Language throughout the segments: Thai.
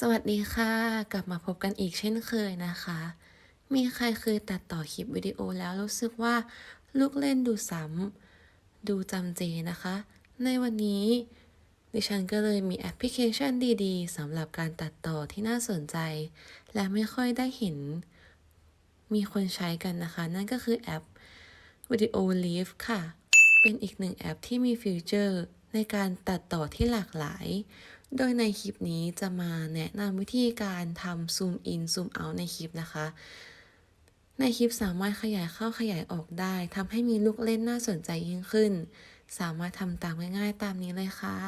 สวัสดีค่ะ กลับมาพบกันอีกเช่นเคยนะคะ มีใครเคยตัดต่อคลิปวิดีโอแล้วรู้สึกว่าลูกเล่นดูซ้ำดูจำเจนะคะ ในวันนี้ ดิฉันก็เลยมีแอปพลิเคชันดีๆสำหรับการตัดต่อที่น่าสนใจ และไม่ค่อยได้เห็น มีคนใช้กันนะคะ นั่นก็คือแอป Video Leaf ค่ะ เป็นอีกหนึ่งแอปที่มีฟีเจอร์ในการตัดต่อที่หลากหลาย โดยในคลิปนี้จะมาแนะนำวิธีการทำซูมอินซูมเอาในคลิปนะคะ ในคลิปสามารถขยายเข้าขยายออกได้ทำให้มีลูกเล่นน่าสนใจยิ่งขึ้น สามารถทำตามง่ายๆตามนี้เลยค่ะ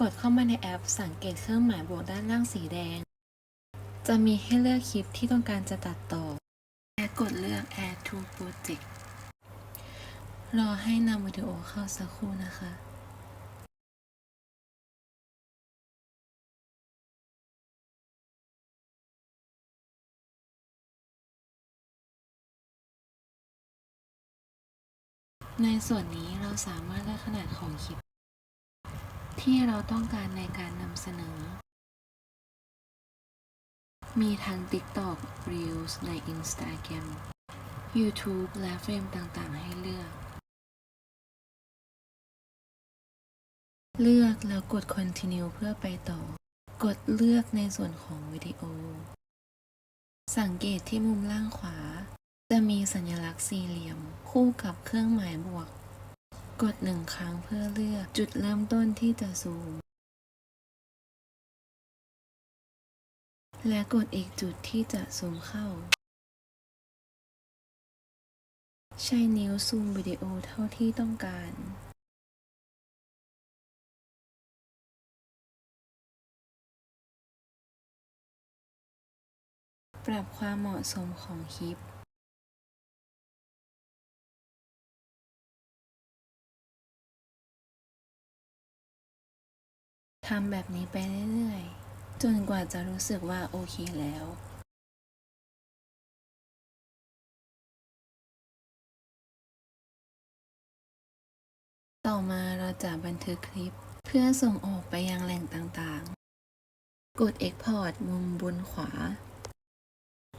กดเข้ามาในแอปสังเกตเครื่องหมายบวกด้านล่างสีแดง จะมีให้เลือกคลิปที่ต้องการจะตัดต่อและกดเลือก Add to Project รอให้นำวิดีโอเข้าสักครู่นะคะในส่วนนี้เราสามารถเลือกขนาดของคลิป ที่เราต้องการในการนำเสนอ มีทั้ง TikTok Reels ใน Instagram YouTube และเฟรมต่างๆ ให้เลือก เลือกแล้วกด continue เพื่อไปต่อ กดเลือกในส่วนของวิดีโอ สังเกตที่มุมล่างขวา จะมีสัญลักษณ์สี่เหลี่ยม คู่กับเครื่องหมายบวก กดหนึ่งครั้งเพื่อเลือกจุดเริ่มต้นที่จะซูม และกดอีกจุดที่จะซูมเข้า ใช้นิ้วซูมวิดีโอเท่าที่ต้องการ รับความเหมาะสมของคลิปทำแบบนี้ไปเรื่อยๆ จนกว่าจะรู้สึกว่าโอเคแล้ว ต่อมาเราจะบันทึกคลิปเพื่อส่งออกไปยังแหล่งต่างๆ กด Export มุมบนขวา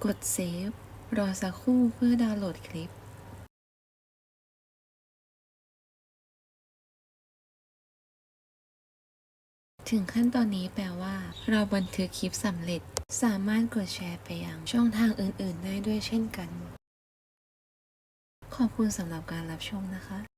กด Save รอสักครู่เพื่อดาวน์โหลดคลิปถึงขั้นตอนนี้แปลว่า เราบันทึกคลิปสำเร็จ สามารถกดแชร์ไปยังช่องทางอื่น ๆ ได้ด้วยเช่นกัน ขอบคุณสำหรับการรับชมนะคะ